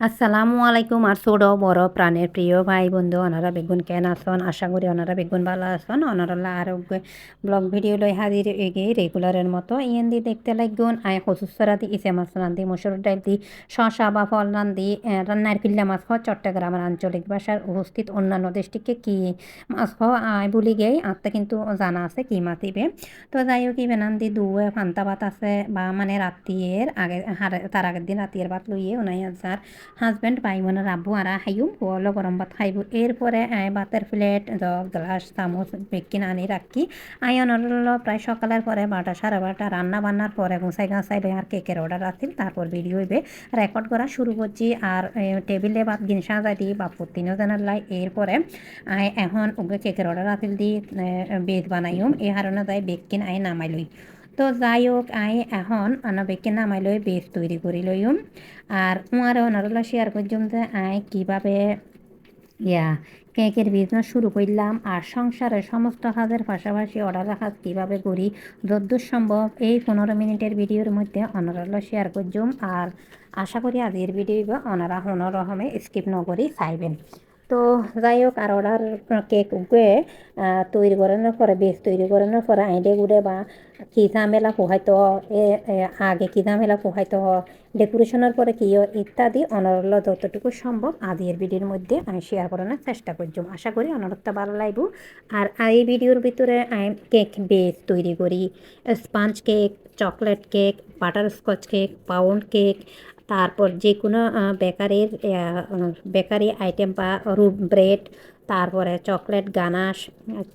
আসসালামু আলাইকুম আর ছোট বড় প্রাণের প্রিয় ভাই বন্ধু ওনারা বেগুন কেন আসন আশা করি ওনারা বেগুন ভালো আসন ওনারা আরোগ্য ব্লগ ভিডিও লই হাজির এগে রেগুলারের মতো। ইয়েন দি দেখতে লাগুন আয় কচুসরা দি ইসে মাছ রান্ধি মসুর ডাল দি শশা বা ফল রান্ধি রান্নার কিল্লা মাছ খাওয়া চট্টগ্রামের আঞ্চলিক ভাষার উপস্থিত অন্যান্য দেশটিকে কি মাছ খাওয়া আয় বলি গেই আত্মা কিন্তু জানা আছে, কি মাছ দিবে। তো যাই হোক, ইবে নান্দি দুয়ে ফান্তা ভাত আছে, বা মানে রাত্রিয়ের আগে তার আগের দিন রাত্রিয়ের ভাত লইয়ে ওনাই যার হাজব্যান্ড ভাই আব্বু আর হাইম বলো গরম ভাত খাইব। এরপরে ভাতের প্লেট জগ, গ্লাস, চামচ বেকিন আনি রাখি আয়ন প্রায় সকালের পরে বারোটা, সাড়ে বারোটা। রান্না বান্নার পরে গোসাই গাছাই আর কেকের অর্ডার আসছিল তারপর ভিডিও হইবে। রেকর্ড করা শুরু করছি আর টেবিলে ভাত গিন সাজাই দিই বাপুর তিনও জনের লাই। এরপরে এখন ওকে কেকের অর্ডার আসিল দি বেদ বানাইম এই কারণে তাই বেকিন আয় নামাই লই। তো যাই হোক আই এখন বেকিন নামাই লই বেস তৈরি করি লইম আর উমারে ওনারগুলো শেয়ার করছিলাম যে আই কীভাবে ইয়া কেকের বিজনেস শুরু করলাম আর সংসারের সমস্ত কাজের পাশাপাশি অর্ডার কাজ কীভাবে করি যদ্দূর সম্ভব এই পনেরো মিনিটের ভিডিওর মধ্যে অনারালো শেয়ার করছুম আর আশা করি আজকের ভিডিও অনারা কোনো রকমে স্কিপ নকরি চাইবেন। তো যাই হোক আর অর্ডার কেক উগে তৈরি করানোর পরে বেশ তৈরি করানোর পরে আইডে গুড়ে বা কি ঝামেলা পোহাইতে, এ আগে কি ঝামেলা পোহাইতে ডেকোরেশনের পরে কি, ইত্যাদি অনরল যতটুকু সম্ভব আদির ভিডিওর মধ্যে আমি শেয়ার করানোর চেষ্টা করছি আশা করি অনরত্ব ভালো লাগবে। আর এই ভিডিওর ভিতরে আমি কেক বেস তৈরি করি sponge cake chocolate cake butter scotch cake pound cake তারপর যে কোনো বেকারির বেকারি আইটেম বা রুট ব্রেড তারপরে chocolate ganache,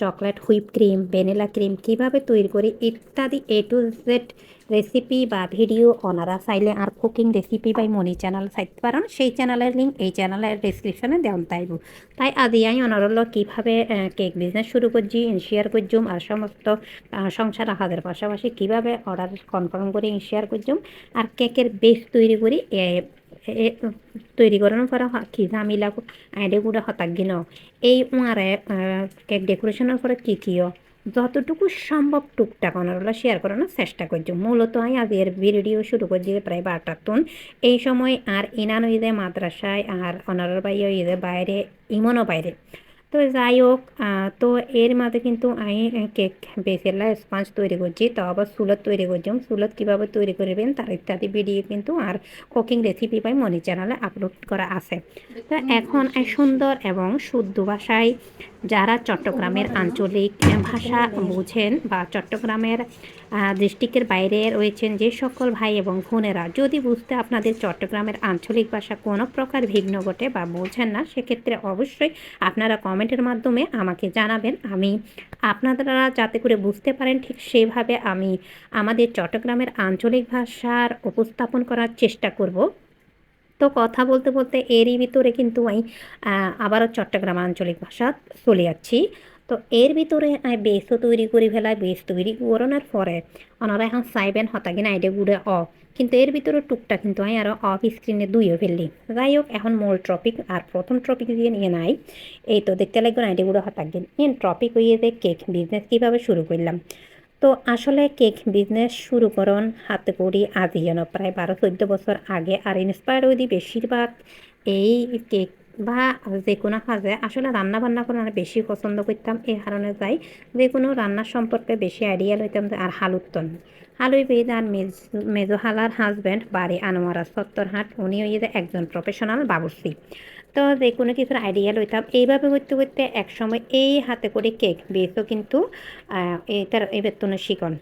chocolate whip cream, vanilla cream কীভাবে তৈরি করি ইত্যাদি এ টু জেড রেসিপি বা ভিডিও ওনারা চাইলে আর cooking recipe by Moni channel চাইতে পারেন। সেই চ্যানেলের লিঙ্ক এই চ্যানেলের ডিসক্রিপশনে দেওয়া তাইব তাই আদি আমি ওনারল কীভাবে কেক বিজনেস শুরু করছি শেয়ার করছুম আর সমস্ত সংসার হাজার পাশাপাশি কীভাবে অর্ডার কনফার্ম করে শেয়ার করছুম আর কেকের বেস তৈরি করি তৈরি করানো পরে কি ঝামিলা আইডে গুড়া হতাক গিন। এই উঁয়ারে কেক ডেকোরেশনের পরে কী কী যতটুকু সম্ভব টুকটাক অনারগুলো শেয়ার করানোর চেষ্টা করছি মূলত আমি আজকের ভিডিও শুরু করছি প্রায় বারোটার তুন এই সময় আর ইনানো ঈদে মাদ্রাসায় আর অনারের বাইরে ঈদে বাইরে ইমনও বাইরে তো যাই হোক তো এর মাঝে কিন্তু আমি কেক বেসেলা স্পঞ্জ তৈরি করছি তো আবার সুলত তৈরি করছি সুলত কীভাবে তৈরি করবেন তার ইত্যাদি ভিডিও কিন্তু আর কুকিং রেসিপি পাই মনি চ্যানেলে আপলোড করা আছে তো এখন সুন্দর এবং শুদ্ধ ভাষায় যারা চট্টগ্রামের আঞ্চলিক ভাষা বোঝেন বা চট্টগ্রামের ডিস্ট্রিক্টের বাইরে রয়েছেন যে সকল ভাই এবং বোনেরা, যদি বুঝতে আপনাদের চট্টগ্রামের আঞ্চলিক ভাষা কোনো প্রকার ভিন্ন ঘটে বা বোঝেন না, সেক্ষেত্রে অবশ্যই আপনারা কমেন্টের মাধ্যমে আমাকে জানাবেন। আমি আপনারা যাতে করে বুঝতে পারেন ঠিক সেভাবে আমি আমাদের চট্টগ্রামের আঞ্চলিক ভাষার উপস্থাপন করার চেষ্টা করব। তো কথা বলতে বলতে এরই ভিতরে কিন্তু আমি আবারও চট্টগ্রাম আঞ্চলিক ভাষা চলে যাচ্ছি। তো এর ভিতরে আমি বেসও তৈরি করি ফেলাই, বেস তৈরি করানোর পরে ওনারা এখন চাইবেন হতাগিন আইডে গুড়ে অ। কিন্তু এর ভিতরে টুকটা কিন্তু আমি আরও অফ স্ক্রিনে দুইও ফেললি। যাই হোক এখন মূল টপিক আর প্রথম টপিক দিয়ে নিয়ে নাই। এই তো দেখতে লাগবেন আইডে গুঁড়ো হতাকদিন ইন টপিক হইয়ে যে কেক, বিজনেস কীভাবে শুরু করলাম? তো আসলে কেক বিজনেস শুরু করন হাতে করি আজই যেন প্রায় বারো, চোদ্দ বছর আগে। আর ইন্সপায়ার হয়ে দিই বেশিরভাগ এই কেক বা যে কোনো কাজে আসলে রান্না বান্না করে আমি বেশি পছন্দ করতাম। এই কারণে যাই যে কোনো রান্নার সম্পর্কে বেশি আইডিয়া লইতাম আর হালুত্তন বেদ আর মেজ হালার হাজব্যান্ড বাড়ি আনোয়ারা সত্তরহাট। উনি ওই যে একজন প্রফেশনাল বাবুর্চি। তো যে কোনো কিছুর আইডিয়া লইতাম। এইভাবে করতে করতে একসময় এই হাতে করে কেক বেসও কিন্তু এটার এই বেতনের শিকন।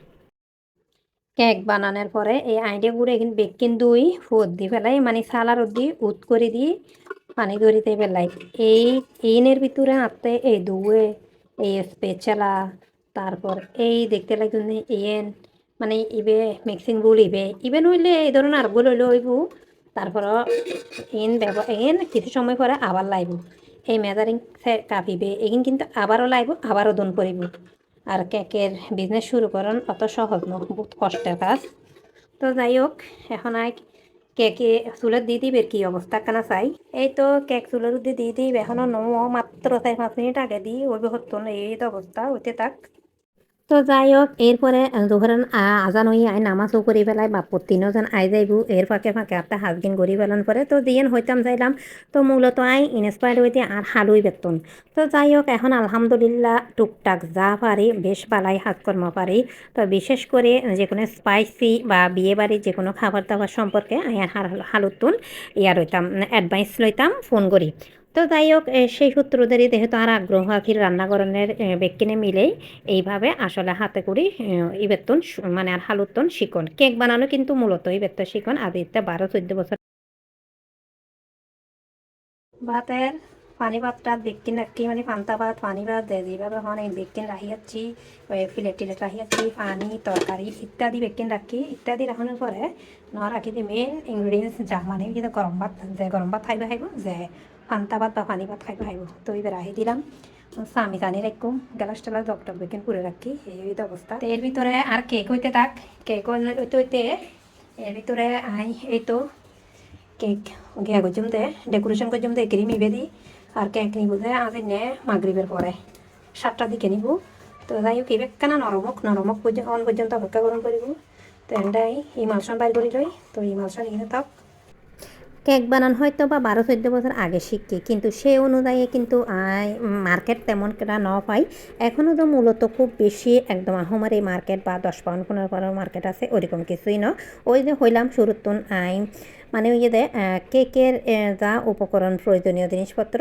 কেক বানানোর পরে এই আইডিয়া গুঁড়ো কিন্তু বেকিন দুই ফুট দি ফেলাই মানে সালার দি উত করে দিয়ে পানি ধরিতে পেলাই এই এইনের ভিতরে আনতে এই দুয়ে, এই স্পেচালা তারপর এই দেখতে লাগবে ইয়েন মানে ইবে মিক্সিং বুল ইবে ইবে নইলে এই ধরনের আরগুলো হইলে হইব। তারপর ব্যবহার এন কিছু সময় পরে আবার লাইব। এই মেজারিং কাপিবে এগিন কিন্তু আবারও লাইব, আবারও দন করিব আর কেকের বিজনেস শুরু করেন অত সহজ ন বহুত কষ্টের কাজ। তো যাই হোক, এখন আই কেকে চুলের দিয়ে দিবে কি অবস্থা, কেনা চাই। এই তো কেক চুলের দিয়ে দিয়ে দিবে, এখনও ন মাত্র চার পাঁচ মিনিট আগে দিই ওই হতো না এই অবস্থা, ওইতে তাক তো যাই হোক, এরপরে যখন আজান হই আই নামাজও করি পেলাই বাপর তিনজন আই যাইব। এর ফাঁকে ফাঁকে আপনার হাজবেন্ড গড়ি পেলান পরে তো দিয়েন হইতাম যাইলাম, তো মূলত আই ইনস্পায়ার্ড হইতে আর হালুই বেতন। তো যাই হোক, এখন আলহামদুলিল্লাহ টুকটাক যা পারি বেশ বালাই হাতকর্ম পারি তো বিশেষ করে যে কোনো স্পাইসি বা বিয়ে বাড়ির যে কোনো খাবার দাবার সম্পর্কে আই হালুতুন ইয়ার হইতাম অ্যাডভাইস লইতাম, ফোন করি তো যাই হোক সেই সূত্র ধরে যেহেতু আর আগ্রহ আছে রান্নাঘরণের বেকিনে মিলেই এইভাবে আসলে হাতে করি এই বেতন মানে আর হালুতন শিকন। কেক বানানো কিন্তু মূলত এই বেতন শিকন আজ ইতে বারো চোদ্দ বছর ভাতের পানি ভাতটা বেকিন রাখি মানে পান্তা ভাত, পানি ভাত যেভাবে হন এই রাখিয়াচ্ছি ফিলেট টিলেট রাখিয়াচ্ছি পানি, তরকারি ইত্যাদি বেকিন রাখি ইত্যাদি রাখানোর পরে ন রাখি দিয়ে মেন ইনগ্রিডিয়েন্টস যা মানে গরম ভাত, যে গরম ভাত খাইবে খাইব, যে পান্তা ভাত বা পানি ভাত খাই খাইব তো এবার আহি দিলাম। স্বামী জানি রাখুম গ্যালাস টেলাস ডক্টর বেকেন করে রাখি এই অবস্থা এর ভিতরে আর কেক হইতে থাক কেক হইতে হইতে এর ভিতরে আই এই তো কেক গিয়া করছুম দে ডেকোরেশন করছুম দে ক্রিম ইবে দি। আর কেক নিব দে, আজ নে মাগরিবের পরে সাতটার দিকে নিব। তো যাই হোক ইবে কেনা নরমক নরমক অন পর্যন্ত অপেক্ষা গরম করিব তো এন্ডাই ইমালসন বাইর করি লই তো ইমালসন এখানে থাক কেক বানান হয়তো বা বারো চোদ্দ বছর আগে শিখি কিন্তু সে অনুযায়ী কিন্তু মার্কেট তেমন কেনা ন পাই। এখনও তো মূলত খুব বেশি একদম আহমারি মার্কেট বা দশ পাউন্ড, পনেরো পাউন্ড মার্কেট আছে ওরকম কিছুই ন। ওই যে হইলাম শুরুতুন আই মানে ওই যে কেকের যা উপকরণ প্রয়োজনীয় জিনিসপত্র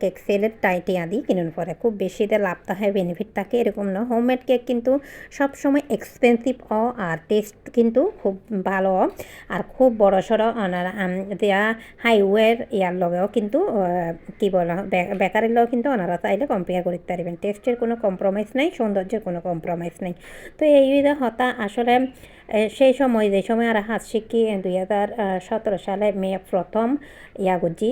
কেক সেলের টাইটি আদি কিনুন পরে। খুব বেশিতে লাভ থাকে বেনিফিট থাকে এরকম না। হোমমেড কেক কিন্তু সবসময় এক্সপেন্সিভ অ আর টেস্ট কিন্তু খুব ভালো। আর খুব বড় সড়ো দেয়া হাইওয়ের ইয়ার লগেও কিন্তু কি বলা বেকারের লগেও কিন্তু ওনারা চাইলে কম্পেয়ার করতে পারবেন। টেস্টের কোনো কম্প্রোমাইজ নাই, সৌন্দর্যের কোনো কম্প্রোমাইজ নাই। তো এই হতা, আসলে সেই সময় যে সময় আর হাত শিখি দুই হাজার সতেরো সালে মে প্রথম ইয়া করছি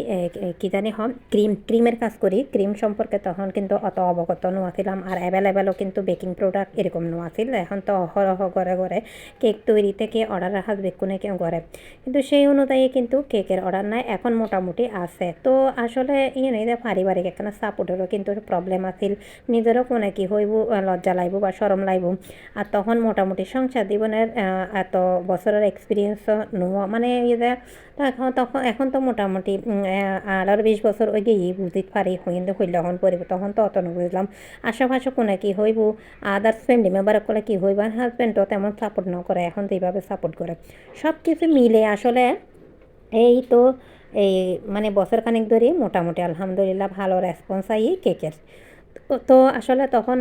কী জানি হম ক্রিম, ক্রিমের কাজ করি। ক্রিম সম্পর্কে তখন কিন্তু অত অবগত নোয়াছিলাম আর অ্যাভেলেবেলও কিন্তু বেকিং প্রোডাক্ট এরকম নোয়াছিল। এখন তো অহরহ ঘরে ঘরে কেক তৈরি থেকে অর্ডার রাখা বেকুনে কেউ ঘরে কিন্তু সেই অনুযায়ী কিন্তু কেকের অর্ডার নাই, এখন মোটামুটি আছে। তো আসলে ইয়ে নেই পারিবারিক একখানা সাপোর্টেরও কিন্তু প্রবলেম আছিল। নিজেরও কোনে কি হইব, লজ্জা লাইব বা সরম লাইব। আর তখন মোটামুটি সংসার জীবনের এত বছরের এক্সপিরিয়েন্স নোয়া মানে ইয়ে এখন তখন, এখন তো মোটামুটি আঠারো বিশ বছর ওই গিয়ে বুঝতে পারি কিন্তু হইলখন পড়িব তখন তো অত বুঝলাম। আশেপাশে কোনে কি হইব আদার্স ফ্যামিলি মেম্বার করলে কি হইব, আর হাজব্যান্ডও তেমন সাপোর্ট ন করে, এখন এইভাবে সাপোর্ট করে। সব কিছু মিলে আসলে এই তো, এই মানে বছর খানিক ধরে মোটামুটি আলহামদুলিল্লাহ ভালো রেসপন্স আই কেকের তো আসলে তখন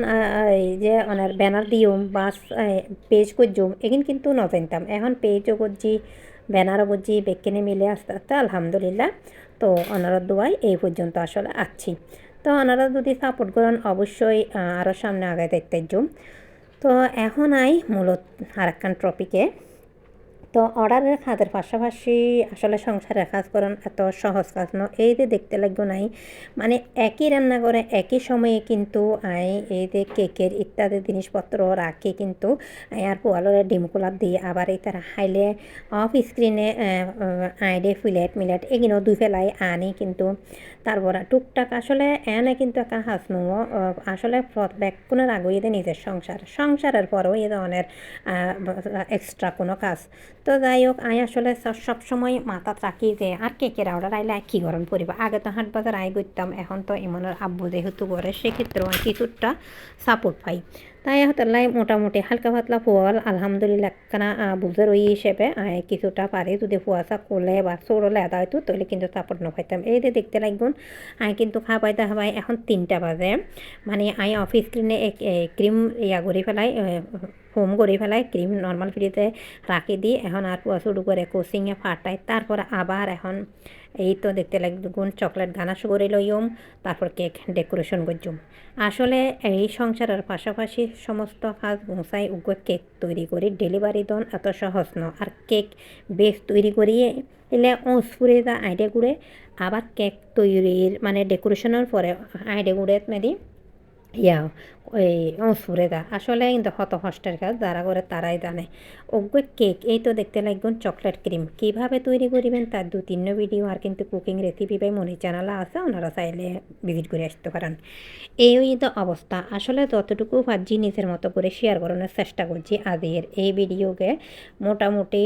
এই যে ওনার ব্যানার দিউম বাস পেজ করজুম এগিন কিন্তু নজানতাম এখন পেজও করছি, ব্যানারও করছি, বেকিনে মিলে আস্তে আস্তে, আলহামদুলিল্লাহ। তো ওনারা দোয়াই এই পর্যন্ত আসলে আছি। তো ওনারা যদি সাপোর্ট করেন, অবশ্যই আরও সামনে আগে দেখতে জুম তো এখন আই মূলত আর একখান টপিকে তো অর্ডারের কাজের পাশাপাশি আসলে সংসারের কাজ করেন এত সহজ কাজ ন এই যে দেখতে লাগবো নাই মানে একই রান্না করে একই সময়ে কিন্তু আই, এই যে কেকের ইত্যাদি জিনিসপত্র রাখি কিন্তু আর পোয়ালোরে ডিমকুলার দিয়ে, আবার এই তারা হাইলে অফ স্ক্রিনে আইডে ফিলেট মিলেট এগুলো দুই ফেলাই আনি কিন্তু তারপর টুকটাক আসলে এনে কিন্তু একটা হাস নো আসলে ব্যাকুনের আগুয়ে নিজের সংসার, সংসারের পরেও এ ধরনের এক্সট্রা কোনো কাজ তো যাই হোক আমি আসলে সবসময় মাথা রাখি যে, আর কে কেরা অর্ডার আইলে কী গরম পড়িব আগে তো হাট বাজার আয় করতাম, এখন তো ইমনের আব্বু যেহেতু করে, সেক্ষেত্রেও আমি কিছুটা সাপোর্ট পাই। তাই হতাল্লাই মোটামুটি হালকা পাতলা ফোয়াল আলহামদুলিল্লাহ। কানা বুঝের ওই হিসেবে কিছুটা পারি, যদি ফুয়াশা করলে বা সৌরলে আদা হয়তো তাহলে কিন্তু সাপোর্ট না এই যে দেখতে লাগবেন আই কিন্তু খা পাইতে খাবাই এখন তিনটা বাজে। মানে আই অফিস ক্রিনে ক্রিম ইয়া করে ফেলাই হোম করে ফেলাই, ক্রিম নর্মাল ফ্রিতে রাখি দিই এখন আর শুরু করে কোচিংয়ে ফাটাই। তারপর আবার এখন এই তো দেখতে গুণ চকলেট গানাশ করে লইম তারপর কেক ডেকোরেশন করছুম আসলে এই সংসারের পাশাপাশি সমস্ত কাজ গোসাই উগ্র কেক তৈরি করি। ডেলিভারি দন এত সহজ ন। আর কেক বেশ তৈরি করিয়ে এলে ওঁস ফুরে যা আইডে গুড়ে, আবার কেক তৈরির মানে ডেকোরেশনের পরে আইডে গুড়ে মেদি ইয়া এই অঁসুরে দা। আসলে কিন্তু হত হস্টের কাজ, যারা করে তারাই জানে। ওগুলো কেক, এই তো দেখতে লাগবেন চকলেট ক্রিম। কীভাবে তৈরি করিবেন তার দু তিন ভিডিও, আর কিন্তু কুকিং রেসিপি পাই মনে চ্যানেল আছে, ওনারা চাইলে ভিজিট করে আসতে পারেন। এই ওই তো অবস্থা। আসলে যতটুকু ভাজি নিজের মতো করে শেয়ার করানোর চেষ্টা করছি আজের এই ভিডিওকে। মোটামুটি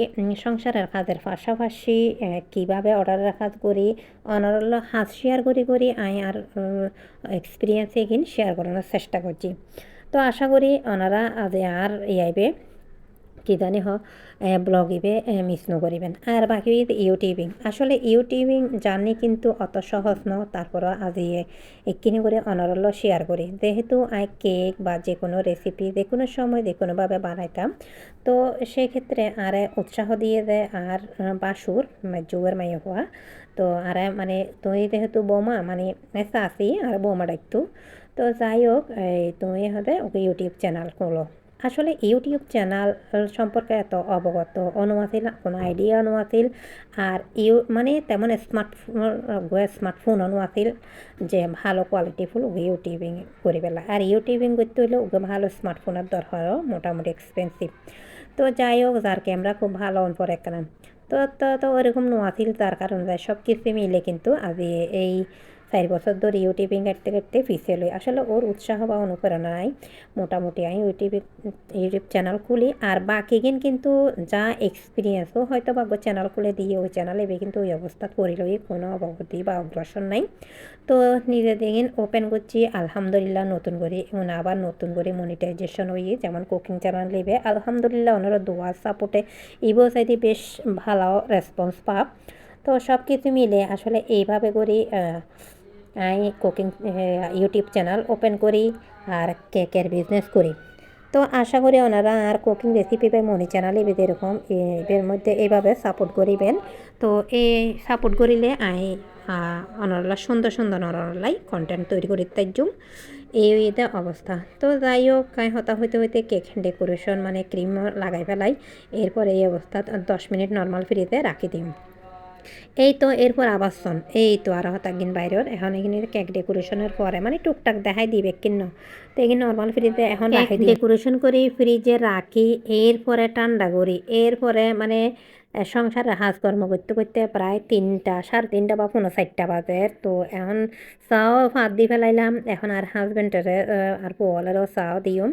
সংসারের কাজের পাশাপাশি কীভাবে অর্ডারের কাজ করি, অনারল হাত শেয়ার করি করি, আই আর এক্সপিরিয়েন্স এগিন শেয়ার করানোর চেষ্টা করছি। তো আশা করি ওনারা আজ আর ইয়াইবে কি জানি হ। ব্লগ ইবে মিস নকরিবেন আর বাকি ইউটিউবিং আসলে ইউটিউবিং জার্নি কিন্তু অত সহজ ন তারপর আজি একখিনি করে অনরল শেয়ার করি। যেহেতু আই কেক বা যে কোনো রেসিপি যে কোনো সময় যে কোনোভাবে বানাইতাম, তো সেক্ষেত্রে আর উৎসাহ দিয়ে দেয় আর বাসুর যুগের মাই হওয়া, তো আর মানে তুই যেহেতু বৌমা মানে চাষি আর বৌমা ডাকতু তো যাই হোক, এই তুমি হতে ওকে ইউটিউব চ্যানেল খোলো। আসলে ইউটিউব চ্যানেল সম্পর্কে এত অবগত অনুমাছিল কোনো আইডিয়া অনুমাছিল আর ইউ মানে তেমন স্মার্টফোন স্মার্টফোন অনুমাছিল যে ভালো কোয়ালিটিফুল ওকে ইউটিউবিং করে পেলা আর ইউটিউবিং করতে হলে ওকে ভালো স্মার্টফোনের দরকারও মোটামুটি এক্সপেন্সিভ তো যাই হোক, যার ক্যামেরা খুব ভালো অন পরে কেন। তো তো ওরকম নোয়াছিল তার কারণে সব কিছু মিলে কিন্তু আজি এই চার বছর ধরে ইউটিউবিং কাটতে কাটতে পিছিয়ে লই আসলে ওর উৎসাহ বা অনুপ্রেরণা নাই মোটামুটি আমি ইউটিউব ইউটিউব চ্যানেল খুলি। আর বাকি বাকিগিন কিন্তু যা এক্সপিরিয়েন্সও হয়তো বা চ্যানেল খুলে দিয়ে ওই চ্যানেলে কিন্তু ওই অবস্থা করিলই কোনো অবগতি বা অগ্রসর নাই। তো নিজে দিন ওপেন করছি, আলহামদুলিল্লাহ নতুন করে এবং আবার নতুন করে মনিটাইজেশন হয়ে যেমন কুকিং চ্যানেল নেবে আলহামদুলিল্লাহ ওনারা দোয়া সাপোর্টে ইবো সাইডে বেশ ভালো রেসপন্স পাব তো সব কিছু মিলে আসলে এইভাবে করি আমি কুকিং ইউটিউব চ্যানেল ওপেন করি আর কেকের বিজনেস করি। তো আশা করি ওনারা আর কুকিং রেসিপি বা মনি চ্যানেলে এরকম এর মধ্যে এইভাবে সাপোর্ট করিবেন, তো এই সাপোর্ট করিলে আই অনরলা সুন্দর সুন্দর অনরলাই কন্টেন্ট তৈরি করি তাইজুম এই এটা অবস্থা। তো যাই হোক হতা হইতে হইতে কেক ডেকোরেশন মানে ক্রিম লাগাই ফেলাই, এরপর এই অবস্থা দশ মিনিট নর্মাল ফ্রিতে রাখি দিম। এই তো এরপর আবাসন এই তো আর হতাকিন বাইরের। এখন এখানে কেক ডেকোরেশনের পরে মানে টুকটাক দেখাই দিবে কিন্ন তো এখানে নর্মাল ফ্রিজে এখন রাখি ডেকোরেশন করি ফ্রিজে রাখি এরপরে ঠান্ডা করি এরপরে মানে সংসারে কাজকর্ম করতে করতে প্রায় তিনটা, সাড়ে তিনটা বা পনেরো চারটা বাজে। তো এখন চাও ভাত দিয়ে ফেলাইলাম, এখন আর হাজব্যান্ডের আর পোয়ালেরও চাও দিও।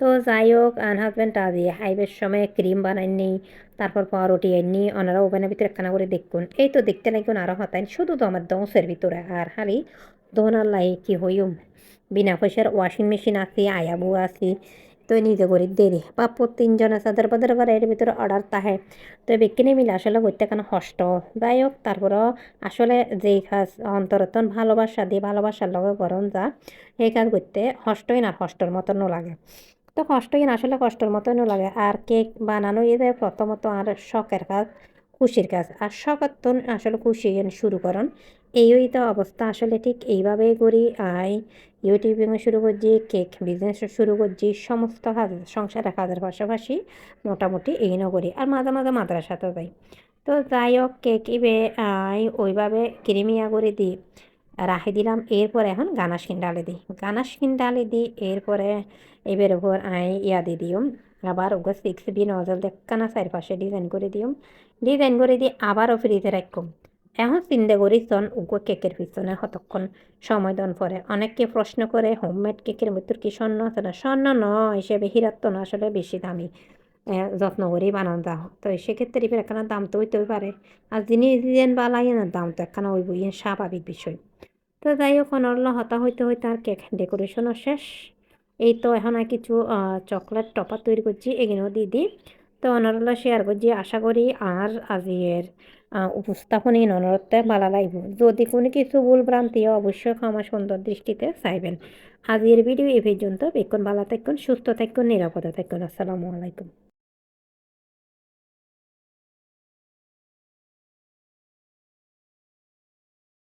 তো যাই হোক আর হাজব্যান্ড আজ হাইবের সময় ক্রিম বানাইনি তারপর পাউরুটি আনি ওনারা ওভেনের ভিতরে একখানা করে দেখুন। এই তো দেখতে লাগুন আরও হতাইন, শুধু তো আমার দশের ভিতরে, আর খালি দোনার লাই কি হইম। বিনা পয়সার ওয়াশিং মেশিন আছে আয়াবু আছে তো নিজে করি দেরি। পাপ্পু তিনজন তাদের বাদের করে এর ভিতরে অর্ডার তাহে। তো বেকিনে মিলে আসলে করতে কেন কষ্ট যাই হোক, তারপরও আসলে যেই কাজ অন্তরতন ভালোবাসা, দিয়ে ভালোবাসার লগে গরম যা, সেই কাজ করতে কষ্টই না কষ্টর মতন লাগে। তো কষ্টই আসলে কষ্টের মতন লাগে। আর কেক বানানো যে প্রথমত আর শখের কাজ। খুশির কাজ। আর শখত আসলে খুশি শুরু করেন। এই ওই তো অবস্থা। আসলে ঠিক এইভাবেই করি। আই ইউটিউবিং শুরু করছি, কেক বিজনেস শুরু করছি, সমস্ত কাজ সংসারের কাজের পাশাপাশি মোটামুটি এই করি। আর মাঝে মাঝে মাদ্রাসাতে যাই। তো যাই হোক, কেক ইবে আই ওইভাবে ক্রিমিয়া করে দিই। রাখি দিলাম। এরপরে এখন গানাসকিন ডালে দিই। গানাসকিন ডালে দিই। এরপরে এবার উপর আই ইয়া দিয়ে দিও। আবার ওগো সিক্স বি নজল দেখানা চারপাশে ডিজাইন করে দিও। ডিজাইন করে দিয়ে আবারও ফ্রিজে রাখুম এখন চিন্তা করি চন উগো কেকের পিছনে কতক্ষণ সময় দন পরে। অনেককে প্রশ্ন করে হোমমেড কেকের ভিতর কি স্বর্ণ আছে না? স্বর্ণ নয় হিসেবে হিরাত্ত না, আসলে বেশি দামি। যত্ন করেই বানান যা তো সেক্ষেত্রে এবার একখানা দাম তো হইতেই পারে। আর জিনিস দিন বালাই না, দাম তো একখানা ওই বই স্বাভাবিক বিষয়। তো যাই হোক অনর্ল হতা হইতে হইতে আর কেক ডেকোরেশনও শেষ। এই তো এখন আর কিছু চকলেট টপার তৈরি করছি এগুলো দিয়ে দিই। তো অনরল শেয়ার করছি, আশা করি আর আজিয়ের উপস্থাপনী ননরতে ভালো লাগবে। যদি কোনো কিছু ভুল ভ্রান্তি অবশ্যই ক্ষমা সুন্দর দৃষ্টিতে চাইবেন। আজিয়ের ভিডিও এ পর্যন্ত। বেক্ষণ ভালো থাকুন, সুস্থ থাকুন, নিরাপদে থাকুন। আসসালামু আলাইকুম।